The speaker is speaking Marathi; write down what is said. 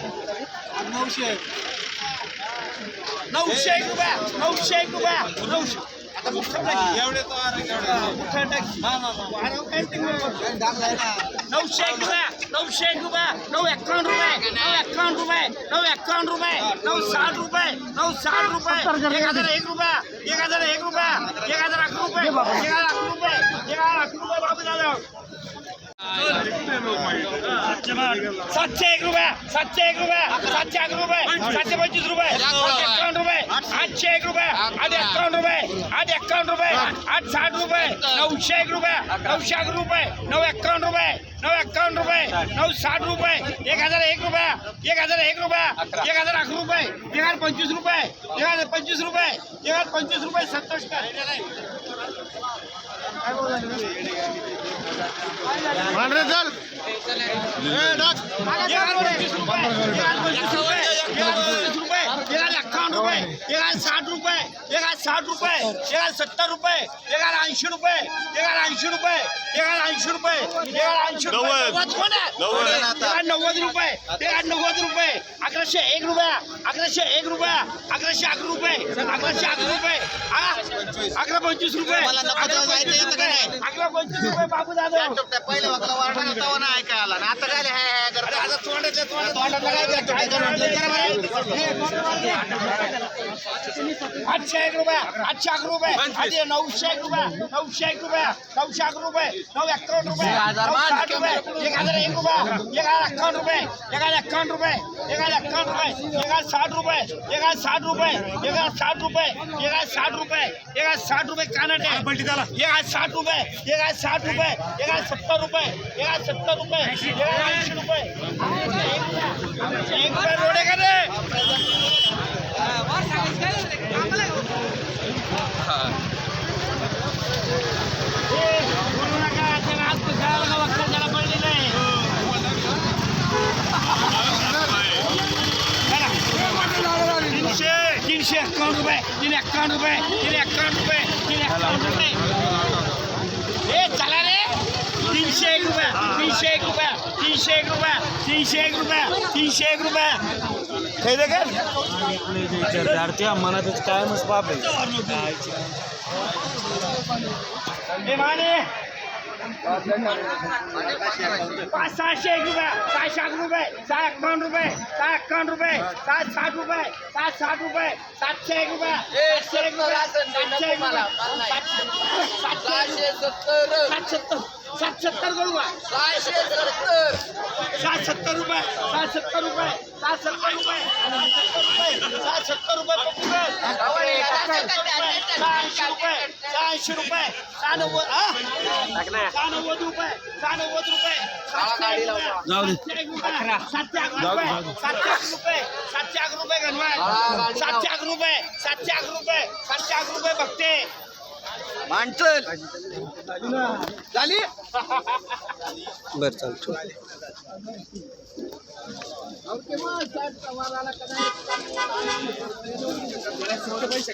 नऊशे नऊशे एक रुपया नऊशे एक रुपया नऊशे. आता मग. नऊशे एक रुपया नऊशे एक रुपया नऊ एकावन्न रुपये नऊ एकावन्न रुपये नऊ एकावन्न रुपये नऊ साठ रुपये नऊ साठ रुपये एक हजार एक रुपया एक हजार एक रुपया एक हजार अकरा रुपये एक हजार अकरा रुपये एक हजार अकरा रुपये बाबू दादा सातशे एक रुपये सातशे एक रुपये सातशे एक रुपये सातशे पंचवीस रुपये सातशे एकावन्न रुपये आठशे एक रुपये आठ एकावन्न रुपये आठ एकावन्न रुपये आठ साठ रुपये नऊशे एक रुपये नऊशे एक रुपये नऊ एकावन्न रुपये नऊ एकावन्न रुपये नऊ साठ रुपये एक हजार एक रुपया एक हजार एक रुपया एक हजार अकरा रुपये एक हजार पंचवीस रुपये एक हजार पंचवीस रुपये एक हजार पंचवीस रुपये संतोष पांढरे चल. एक हजार पंचवीस रुपये एक हजार पंचवीस रुपये साठ रुपये एक हजार साठ रुपये एक हजार सत्तर रुपये एक हजार ऐंशी रुपये एक हजार ऐंशी रुपये एक हजार ऐंशी रुपये एक ऐंशी रुपये. नव्वद. एक रुपये एक नव्वद रुपये अकराशे एक रुपया अकराशे एक रुपया अकराशे अकरा रुपये अकराशे अकरा रुपये हा? अकरा पंचवीस रुपये. अकरा पंचवीस येतं का रुपये बाबू जाधव पहिले ऐकायला आणि आता काय हे- हे? आता तोंडाच्या तोंडात तोंडातलं आठशे एक रुपये आठशे अकरा रुपये आधी नऊशे एक रुपये नऊशे एक रुपये नऊशे अकरा रुपये नऊ एकावन्न रुपये साठ रुपये एक हज़ार एक रुपये एक हज़ार रुपये एक हज़ार रुपये एक हज़ार रुपये एक हज़ार साठ रुपये एक हज़ार साठ रुपये एक हज़ार साठ रुपये एक हज़ार साठ रुपये एक हज़ार साठ रुपये कानाटे एक हज़ार साठ रुपये एक हज़ार साठ रुपये एक हज़ार सत्तर रुपये एक हज़ार सत्तर रुपये एक हज़ार ऐंशी रुपये एक रुपये रोडे का रे तीनशे एकावन्न रुपये तीन एकावन्न रुपये तीन एकावन्न रुपये तीन एकावन्न रुपये. ए चला रे. तीनशे एक रुपया तीनशे एक रुपया तीनशे एक रुपया तीनशे एक रुपया तीनशे एक रुपया. खैदे कर मनातच कायमच पाप आहे. ए माने पाच सहाशे एक रुपये सहाशे अकरा रुपये सहा एकावन्न रुपये सहा एकावन्न रुपये सहा साठ रुपये सहा साठ रुपये सातशे एक रुपये सातशे एक रुपये सातशे एक रुपये सातशे सात सत्तर सात सत्तर करू का? सात सत्तर. रुपये सात सत्तर रुपये सात सत्तर रुपये सात सत्तर रुपये पप्पू कर. सहाऐंशी रुपये सहाऐंशी रुपये सहा नव्वद हा? सहा नव्वद रुपये सहा नव्वद रुपये सातशे रुपये. जाऊ दे. सातशे एक रुपये सातशे अकरा रुपये सातशे एक रुपये सातशे अकरा रुपये गणवाय सातशे अकरा रुपये सातशे अकरा रुपये सातशे अकरा रुपये बघते माणसं झाली? बरं चालतो पैसे